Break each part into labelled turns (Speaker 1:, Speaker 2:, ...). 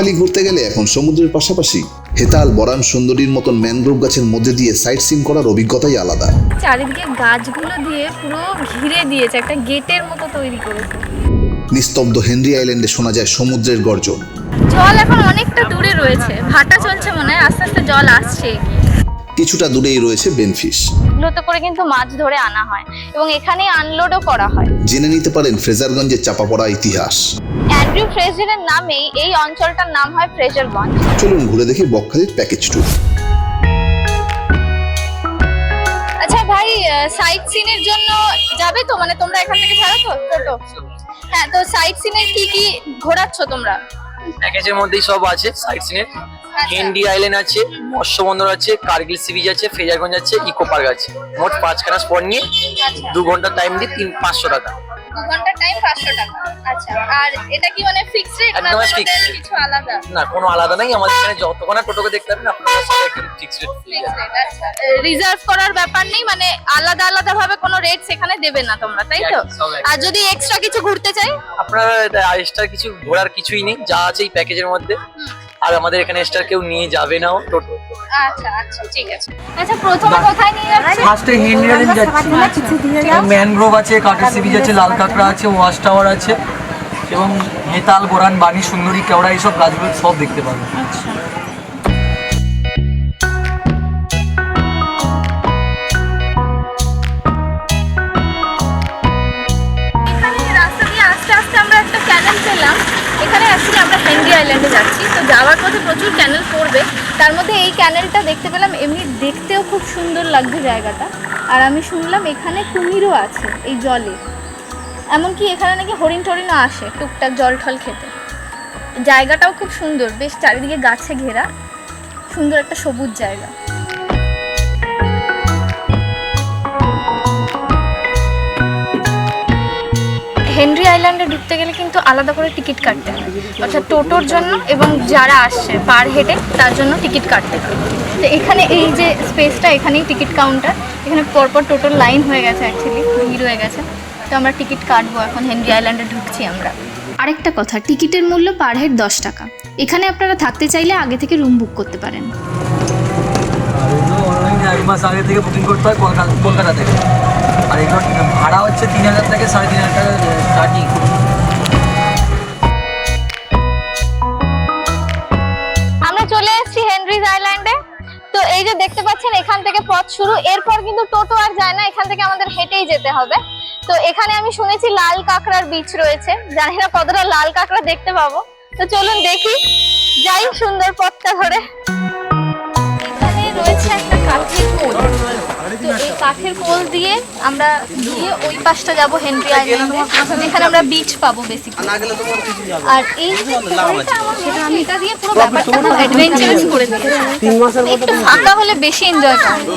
Speaker 1: বকখালি ঘুরতে গেলে এখন সমুদ্রের পাশাপাশি হেতাল বরান সুন্দরীর মতন ম্যানগ্রোভ গাছের মধ্যে দিয়ে সাইট সিন করার অভিজ্ঞতাই আলাদা।
Speaker 2: চারিদিকে গাছগুলো দিয়ে পুরো ঘিরে দিয়েছে একটা গেটের মতো তৈরি করেছে।
Speaker 1: নিস্তব্ধ হেনরি আইল্যান্ডে শোনা যায় সমুদ্রের গর্জন।
Speaker 2: জল এখন অনেকটা দূরে রয়েছে ভাটা চলছে মনে হয় আস্তে আস্তে জল আসছে
Speaker 1: কিছুটা দূরেই রয়েছে বেনফিশ।
Speaker 2: এগুলোতে করে কিন্তু মাছ ধরে আনা হয় এবং এখানে আনলোডও করা হয়।
Speaker 1: জেনে নিতে পারেন ফ্রেজারগঞ্জের চাপা পড়া ইতিহাস।
Speaker 2: অ্যান্ড্রিউ ফ্রেজারের নামেই এই অঞ্চলটার নাম হয় ফ্রেজারগঞ্জ
Speaker 1: চলুন ঘুরে দেখি বকখালির প্যাকেজ ট্যুর
Speaker 2: আচ্ছা ভাই সাইট সিনের জন্য যাবে তো? মানে তোমরা এখান থেকে ছাড়ো তো? টোটো হ্যাঁ তো সাইট সিনের কি কি ঘোরাচ্ছ তোমরা?
Speaker 3: প্যাকেজের মধ্যেই সব আছে সাইট সিনের হেন্ডি আইল্যান্ড আছে মৎস্য বন্দর আছে কার্গিল সি বিচ আছে ফেজারগঞ্জ আছে ইকো পার্ক আছে। মোট পাঁচখানা স্পট নিয়ে
Speaker 2: আচ্ছা।
Speaker 3: দু ঘণ্টা টাইম দিয়ে তিন পাঁচশো টাকা।
Speaker 2: দু ঘণ্টা টাইম পাঁচশো টাকা। আচ্ছা আর এটা কি মানে ফিক্স রেট না
Speaker 3: একদম।
Speaker 2: কিছু আলাদা?
Speaker 3: না কোনো আলাদা নাই। আমাদের এখানে যতক্ষণ না টোটোকে দেখতে পাবেন আপনারা সব একদম ফিক্স রেট
Speaker 2: রিজার্ভ। করার ব্যাপার নেই মানে আলাদা আলাদা ভাবে কোনো রেট সেখানে দেবে না তোমরা তাই তো?
Speaker 3: একদম, সব একদম।
Speaker 2: আর যদি এক্সট্রা কিছু ঘুরতে চাই?
Speaker 3: আপনারা এক্সট্রা কিছু ঘোরার কিছুই নেই যা আছে এই প্যাকেজের মধ্যে। আর আমাদের এখানে স্টার কেউ নিয়ে যাবে না টোটো
Speaker 2: আচ্ছা আচ্ছা ঠিক আছে। আচ্ছা প্রথমে কোথায় নিয়ে যাচ্ছে?
Speaker 4: ফার্স্টে হেনরি আইল্যান্ড যাচ্ছি। ম্যানগ্রোভ আছে। কাটাসি বিচ আছে লাল কাঁকড়া আছে ওয়াশ টাওয়ার আছে এবং হেতাল গোরান বাণী সুন্দরী কেওড়া এইসব গাছগুলো সব দেখতে পাবেন
Speaker 2: এখানে অ্যাকচুয়ালি আইল্যান্ডে যাচ্ছি। তো যাওয়ার পথে প্রচুর ক্যানেল পড়বে। তার মধ্যে এই ক্যানেলটা দেখতে পেলাম, এমনি দেখতেও খুব সুন্দর লাগবে জায়গাটা। আর আমি শুনলাম এখানে কুমিরও আছে, এই জলে। এমনকি এখানে নাকি হরিণ টরিণও আসে, টুকটাক জল ঠল খেতে। জায়গাটাও খুব সুন্দর, বেশ চারিদিকে গাছে ঘেরা। সুন্দর একটা সবুজ জায়গা। আইল্যান্ডে ঢুকতে গেলে কিন্তু আলাদা করে টিকিট কাটতে হয়। অর্থাৎ টোটোর জন্য এবং যারা আসছে পার হেডে তার জন্য টিকিট কাটতে হয়। তো এখানে এই যে স্পেসটা এখানেই টিকিট কাউন্টার। এখানে পরপর টোটোর লাইন হয়ে গেছে অ্যাকচুয়ালি ভিড় হয়ে গেছে। তো আমরা টিকিট কাটবো এখন হেনরি আইল্যান্ডে ঢুকছি আমরা।
Speaker 5: আরেকটা কথা টিকিটের মূল্য পার হেড দশ টাকা। এখানে আপনারা থাকতে চাইলে আগে থেকে রুম বুক করতে পারেন।
Speaker 4: আর এগুলো অনলাইনে এক মাস আগে থেকে বুকিং করতে হয় কলকাতা থেকে। আর এগুলো ভাড়া হচ্ছে তিন হাজার থেকে সাড়ে তিন হাজার টাকা স্টার্টিং
Speaker 2: আমরা চলে এসেছি হেনরিজ আইল্যান্ডে তো এই যে দেখতে পাচ্ছেন, এখান থেকে পথ শুরু। এরপর কিন্তু টোটো আর যায় না, এখান থেকে আমাদের হেঁটেই যেতে হবে। তো এখানে আমি শুনেছি লাল কাঁকড়ার বীচ রয়েছে। জানি না কতটা লাল কাঁকড়া দেখতে পাবো। তো চলুন দেখি। যাই সুন্দর পথটা ধরে। একটা কাঠের কোল। তো এই কাঠের পোল দিয়ে আমরা গিয়ে ওই পাশটা যাব হেনরি আইল্যান্ডে। যেখানে আমরা বিচ পাবো বেসিক্যালি আর এই যে পোলটা আমার এটা দিয়ে পুরো ব্যাপারটা অ্যাডভেঞ্চারাস করে দিয়েছি একটু ফাঁকা হলে বেশি এনজয় করব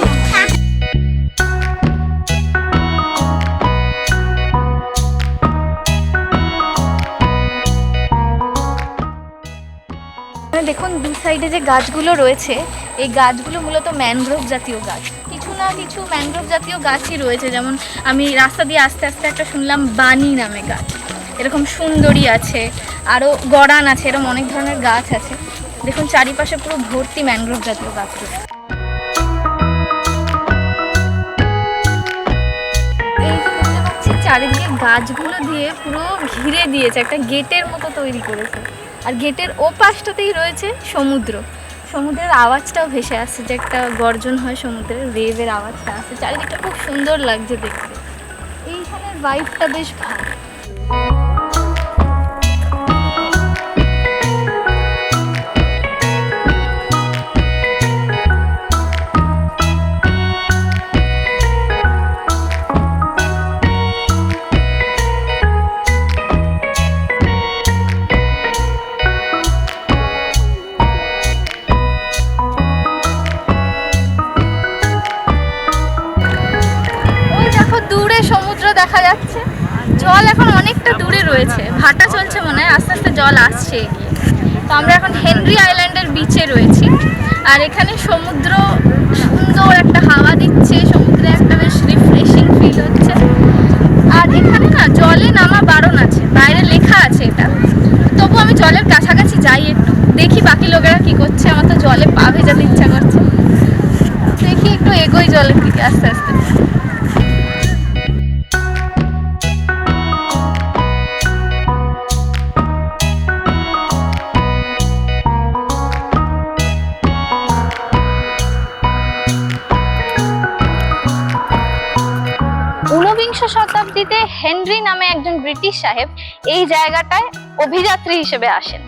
Speaker 2: দেখুন, দু সাইডে যে গাছগুলো রয়েছে, এই গাছগুলো মূলত ম্যানগ্রোভ জাতীয় গাছ। কিছু না কিছু ম্যানগ্রোভ জাতীয় গাছই রয়েছে, যেমন আমি রাস্তা দিয়ে আস্তে আস্তে একটা শুনলাম বানি নামে গাছ। এরকম সুন্দরী আছে আরও গড়ান আছে, এরকম অনেক ধরনের গাছ আছে। দেখুন, চারিপাশে পুরো ভর্তি ম্যানগ্রোভ জাতীয় গাছ রয়েছে। চারিদিকে গাছগুলো দিয়ে পুরো ঘিরে দিয়েছে, একটা গেটের মতো তৈরি করেছে। আর গেটের ও পাশটাতেই রয়েছে সমুদ্র। সমুদ্রের আওয়াজটাও ভেসে আসছে যে একটা গর্জন হয় সমুদ্রের ওয়েভের আওয়াজটা আসছে। চারিদিকটা খুব সুন্দর লাগছে দেখতে। এইখানের ভাইবটা বেশ ভালো। জল এখন অনেকটা দূরে রয়েছে। ভাটা চলছে মনে হয়, আস্তে আস্তে জল আসছে এগিয়ে। তো আমরা এখন হেনরি আইল্যান্ডের বিচে রয়েছি। আর এখানে সমুদ্র সুন্দর একটা হাওয়া দিচ্ছে, সমুদ্রে একটা বেশ রিফ্রেশিং ফিল হচ্ছে। আর এখানে না, জলে নামা বারণ আছে, বাইরে লেখা আছে এটা। তবু আমি জলের কাছাকাছি যাই একটু, দেখি বাকি লোকেরা কি করছে, আমার তো জলে পা ভেজাতে ইচ্ছা করছে। দেখি একটু এগোই জলের দিকে, আস্তে আস্তে। শতাব্দীতে হেনরি নামে একজন ব্রিটিশ সাহেব এই জায়গাটায় অভিযাত্রী হিসেবে আসেন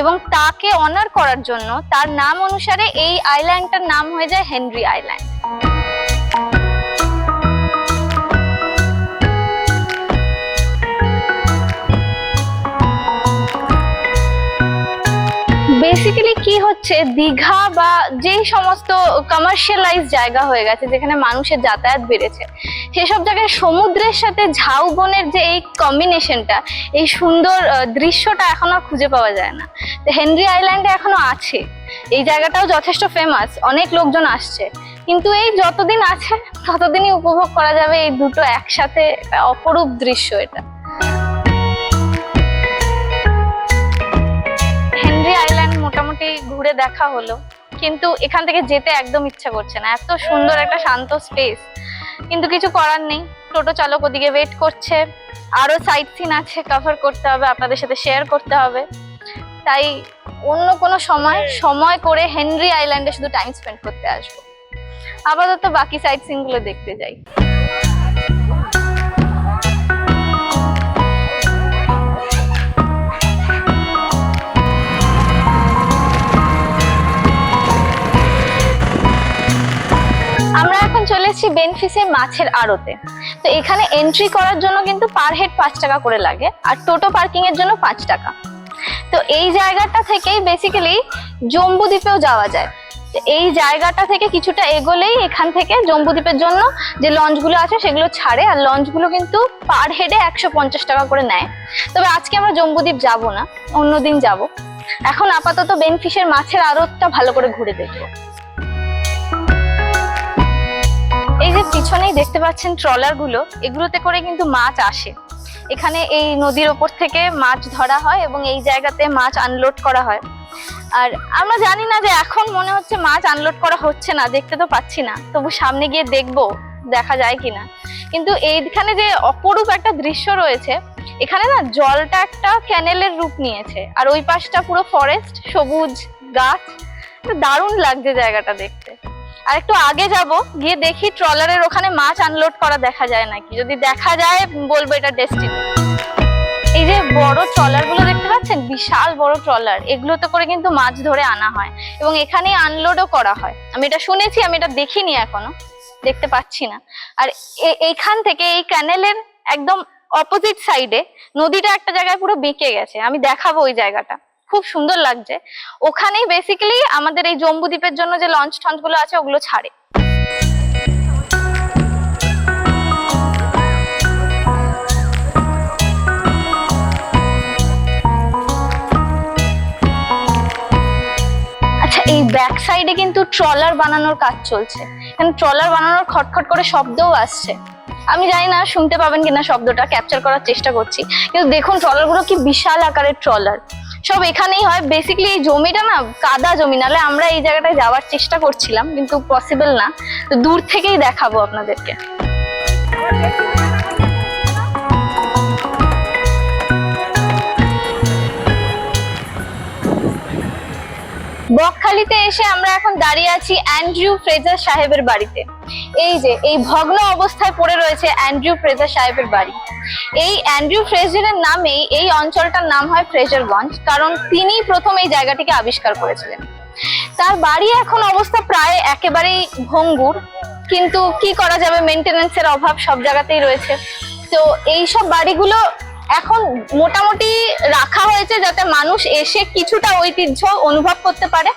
Speaker 2: এবং তাকে অনার করার জন্য তার নাম অনুসারে এই আইল্যান্ডটার নাম হয়ে যায় হেনরি আইল্যান্ড হচ্ছে দীঘা বা যেই সমস্ত কমার্শিয়ালাইজ জায়গা হয়ে গেছে যেখানে মানুষের যাতায়াত বেড়েছে, সেসব জায়গায় সমুদ্রের সাথে ঝাউবনের যে এই কম্বিনেশনটা এই সুন্দর দৃশ্যটা এখন খুঁজে পাওয়া যায় না। তো হেনরি আইল্যান্ডে এখনও আছে। এই জায়গাটাও যথেষ্ট ফেমাস অনেক লোকজন আসছে। কিন্তু এই যতদিন আছে, ততদিনই উপভোগ করা যাবে এই দুটো একসাথে অপরূপ দৃশ্য এটা। মোটামুটি ঘুরে দেখা হলো। কিন্তু এখান থেকে যেতে একদম ইচ্ছা করছে না। এত সুন্দর একটা শান্ত স্পেস কিন্তু কিছু করার নেই। টোটো চালক ওদিকে ওয়েট করছে। আরও সাইট সিন আছে কভার করতে হবে, আপনাদের সাথে শেয়ার করতে হবে। তাই অন্য কোনো সময় সময় করে হেনরি আইল্যান্ডে শুধু টাইম স্পেন্ড করতে আসব। আপাতত বাকি সাইট সিনগুলো দেখতে যাই। চলে বেনফিসে মাছের আড়তে। তো এখানে এন্ট্রি করার জন্য কিন্তু পার হেড পাঁচ টাকা করে লাগে, আর টোটো পার্কিং এর জন্য পাঁচ টাকা। তো এই জায়গাটা থেকেই বেসিক্যালি জম্বু দ্বীপেও যাওয়া যায়। এই জায়গাটা থেকে কিছুটা এগোলেই এখান থেকে জম্বুদ্বীপের জন্য যে লঞ্চগুলো আছে সেগুলো ছাড়ে, আর লঞ্চগুলো কিন্তু পার হেডে একশো পঞ্চাশ টাকা করে নেয়। তবে আজকে আমরা জম্বুদ্বীপ যাব না, অন্যদিন যাব। এখন আপাতত বেনফিশের মাছের আড়তটা ভালো করে ঘুরে দেখব। এই যে পিছনেই দেখতে পাচ্ছেন ট্রলারগুলো। এগুলোতে করে কিন্তু মাছ আসে। এখানে এই নদীর ওপর থেকে মাছ ধরা হয় এবং এই জায়গাতে মাছ আনলোড করা হয়। আর আমরা জানি না যে এখন মনে হচ্ছে মাছ আনলোড করা হচ্ছে না, দেখতে তো পাচ্ছি না। তবু সামনে গিয়ে দেখব, দেখা যায় কিনা। কিন্তু এইখানে যে অপরূপ একটা দৃশ্য রয়েছে, এখানে না জলটা একটা ক্যানেলের রূপ নিয়েছে। আর ওই পাশটা পুরো ফরেস্ট সবুজ গাছ। দারুণ লাগছে জায়গাটা দেখতে। আর একটু আগে যাব, গিয়ে দেখি ট্রলারের ওখানে মাছ আনলোড করা দেখা যায় নাকি। যদি দেখা যায়, বলব এটা ডেস্টিনি এই যে বড় ট্রলারগুলো দেখতে পাচ্ছেন? বিশাল বড় ট্রলার। এগুলোতে করে কিন্তু মাছ ধরে আনা হয় এবং এখানে আনলোডও করা হয়। আমি এটা শুনেছি, আমি এটা দেখিনি এখনও। দেখতে পাচ্ছি না। আর এইখান থেকে এই ক্যানেলের একদম অপোজিট সাইডে নদীটা একটা জায়গায় পুরো বেঁকে গেছে। আমি দেখাবো ওই জায়গাটা। খুব সুন্দর লাগছে। ওখানেই বেসিক্যালি আমাদের এই জম্বুদ্বীপের জন্য যে লঞ্চগুলো আছে, ওগুলো ছাড়ে। আচ্ছা এই ব্যাক সাইডে কিন্তু ট্রলার বানানোর কাজ চলছে। এখানে ট্রলার বানানোর খটখট করে শব্দও আসছে। আমি জানি না, শুনতে পাবেন কিনা শব্দটা ক্যাপচার করার চেষ্টা করছি। কিন্তু দেখুন ট্রলারগুলো কি বিশাল আকারের ট্রলার সব এখানেই হয়। বেসিক্যালি এই জমিটা না, কাদা জমি, নাহলে আমরা এই জায়গাটায় যাওয়ার চেষ্টা করছিলাম, কিন্তু পসিবল না। তো দূর থেকেই দেখাবো আপনাদেরকে। বকখালিতে এসে আমরা এখন দাঁড়িয়ে আছি অ্যান্ড্রিউ ফ্রেজার সাহেবের বাড়িতে। এই যে, এই ভগ্ন অবস্থায় পড়ে রয়েছে অ্যান্ড্রিউ ফ্রেজার সাহেবের বাড়ি। এই অ্যান্ড্রিউ ফ্রেজারের নামেই এই অঞ্চলটার নাম হয় ফ্রেজারগঞ্জ কারণ তিনি প্রথম এই জায়গাটিকে আবিষ্কার করেছিলেন। তার বাড়ি এখন অবস্থা প্রায় একেবারেই ভঙ্গুর, কিন্তু কি করা যাবে? মেনটেনেন্সের অভাব সব জায়গাতেই রয়েছে। তো এইসব বাড়িগুলো এখন মোটামুটি রাখা হয়েছে যাতে মানুষ এসে কিছুটা ঐতিহ্য অনুভব করতে পারে।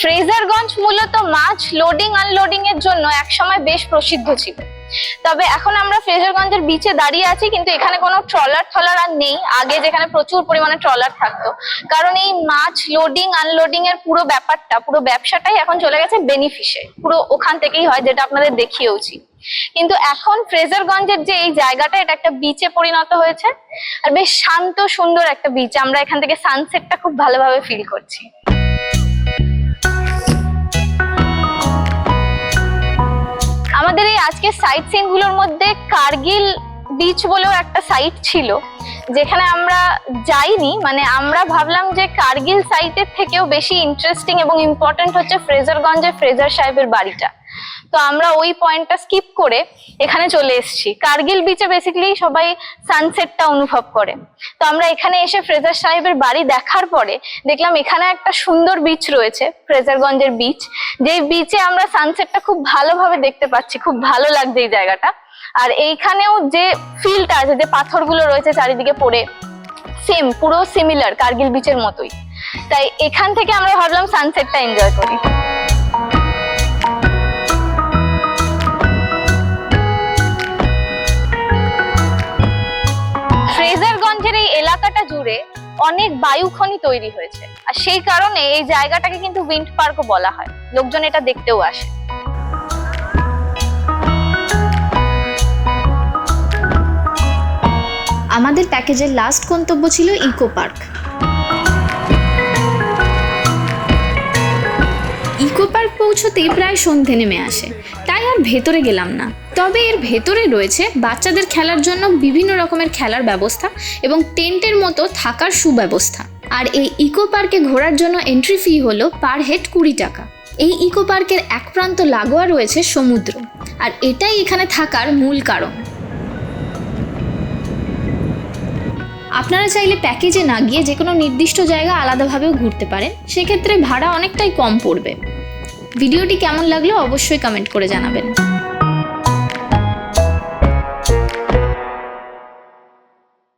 Speaker 2: ফ্রেজারগঞ্জ মূলত মাছ লোডিং আনলোডিং এর জন্য একসময় বেশ প্রসিদ্ধ ছিল। তবে এখন আমরা ফ্রেজারগঞ্জের বিচে দাঁড়িয়ে আছি, কিন্তু এখানে কোনো ট্রলার ট্রলার আর নেই। আগে যেখানে প্রচুর পরিমাণে ট্রলার থাকতো। কারণ এই মাছ লোডিং আনলোডিং এর পুরো ব্যাপারটা, পুরো ব্যবসাটাই এখন চলে গেছে বেনিফিশে পুরো ওখান থেকেই হয়, যেটা আপনাদের দেখিয়েওছি কিন্তু এখন ফ্রেজারগঞ্জের যে এই জায়গাটা, এটা একটা বিচে পরিণত হয়েছে। আর বেশ শান্ত, সুন্দর একটা বিচ আমরা এখান থেকে সানসেটটা খুব ভালোভাবে ফিল করছি। আজকের সাইট সিনগুলোর মধ্যে কার্গিল বিচ বলেও একটা সাইট ছিল, যেখানে আমরা যাইনি। মানে আমরা ভাবলাম যে কার্গিল সাইটের থেকেও বেশি ইন্টারেস্টিং এবং ইম্পর্টেন্ট হচ্ছে ফ্রেজারগঞ্জের ফ্রেজার সাহেবের বাড়িটা। তো আমরা ওই পয়েন্টটা স্কিপ করে এখানে চলে এসেছি। কার্গিল বিচে বেসিক্যালি সবাই সানসেটটা অনুভব করে। তো আমরা এখানে এসে ফ্রেজার সাহেবের বাড়ি দেখার পরে দেখলাম এখানে একটা সুন্দর বিচ রয়েছে, ফ্রেজারগঞ্জের বিচ যেই বিচে আমরা সানসেটটা খুব ভালোভাবে দেখতে পাচ্ছি, খুব ভালো লাগছে এই জায়গাটা। আর এইখানেও যে ফিলটা আছে, যে পাথরগুলো রয়েছে চারিদিকে পড়ে সেম পুরো সিমিলার কার্গিল বিচের মতোই। তাই এখান থেকে আমরা ভাবলাম সানসেটটা এনজয় করি। বায়ু খনি তৈরি হয়েছে। আর সেই কারণে এই জায়গাটাকে কিন্তু উইন্ড পার্কও বলা হয়। লোকজন এটা দেখতেও আসে।
Speaker 5: আমাদের প্যাকেজের লাস্ট গন্তব্য ছিল ইকো পার্ক। ইকো পার্ক পৌঁছতেই প্রায় সন্ধে নেমে আসে। তাই আর ভেতরে গেলাম না। তবে এর ভেতরে রয়েছে বাচ্চাদের খেলার জন্য বিভিন্ন রকমের খেলার ব্যবস্থা এবং টেন্টের মতো থাকার সুব্যবস্থা। আর এই ইকো পার্কে ঘোরার জন্য এন্ট্রি ফি হলো পার হেড কুড়ি টাকা। এই ইকো পার্কের এক প্রান্ত লাগোয়া রয়েছে সমুদ্র। আর এটাই এখানে থাকার মূল কারণ। আপনারা চাইলে প্যাকেজে না গিয়ে যে কোনো নির্দিষ্ট জায়গা আলাদাভাবেও ঘুরতে পারেন। সেক্ষেত্রে ভাড়া অনেকটাই কম পড়বে। ভিডিওটি কেমন লাগল অবশ্যই কমেন্ট করে জানাবেন।